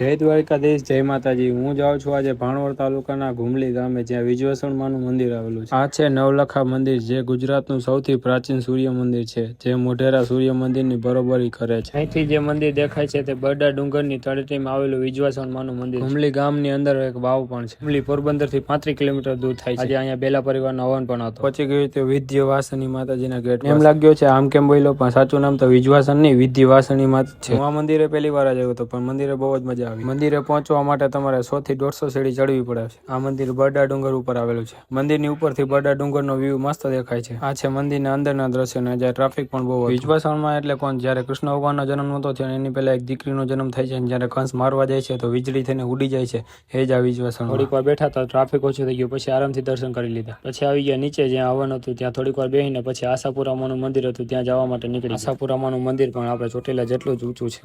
જય દ્વારકાધીશ, જય માતાજી. હું જાઉં છું આજે ભાણવડ તાલુકાના ઘુમલી ગામે, જ્યાં વિજ્વાસણ માનું મંદિર આવેલું છે. આ છે નવલખા મંદિર, જે ગુજરાતનું સૌથી પ્રાચીન સૂર્ય મંદિર છે, જે મોઢેરા સૂર્ય મંદિરની બરોબરી કરે છે. અહીંથી જે મંદિર દેખાય છે તે બરડા ડુંગરની તળેટીમાં આવેલું વિજ્વાસણ માનું મંદિર ઘુમલી ગામની અંદર એક વાવ પણ છે. ઘુમલી પોરબંદરથી પાંત્રીસ કિલોમીટર દૂર થાય છે. આજે અહીંયા બેલા પરિવારનો હવન પણ હતો. પછી ગયું તે વિદ્યવાસની માતાજીના ગેટ એમ લાગ્યો છે, આમ કેમ બોલ્યો? પણ સાચું નામ તો વિજવાસણ નહીં વિદ્ય વાસણી માત છે. હું આ મંદિરે પહેલી વાર જ આવ્યો હતો, પણ મંદિરે બહુ જ મજા આવી. મંદિરે પહોંચવા માટે તમારે સો થી દોઢસો સીડી ચડવી પડે છે. આ મંદિર બરડા ડુંગર ઉપર આવેલું છે. મંદિરની ઉપરથી બરડા ડુંગરનો વ્યૂ મસ્ત દેખાય છે. આ છે મંદિરના અંદરના દ્રશ્ય ને જ્યાં ટ્રાફિક પણ બહુ વિજવાસણમાં એટલે કોણ? જ્યારે કૃષ્ણ ભગવાનનો જન્મ નહોતો થયો એની પહેલા એક દીકરીનો જન્મ થાય છે અને જ્યારે કંસ મારવા જાય છે તો વીજળી થઈને ઉડી જાય છે. એ જ આ વિજવાસણ થોડીક વાર બેઠા હતા ટ્રાફિક ઓછું થઈ ગયું પછી આરામથી દર્શન કરી લીધા. પછી આવી ગયા નીચે જ્યાં હવન હતું ત્યાં થોડીક વાર બેસીને પછી આશાપુરામાનું મંદિર હતું ત્યાં જવા માટે નીકળી આશાપુરામાનું મંદિર પણ આપણે ચોટીલા જેટલું જ ઊંચું છે.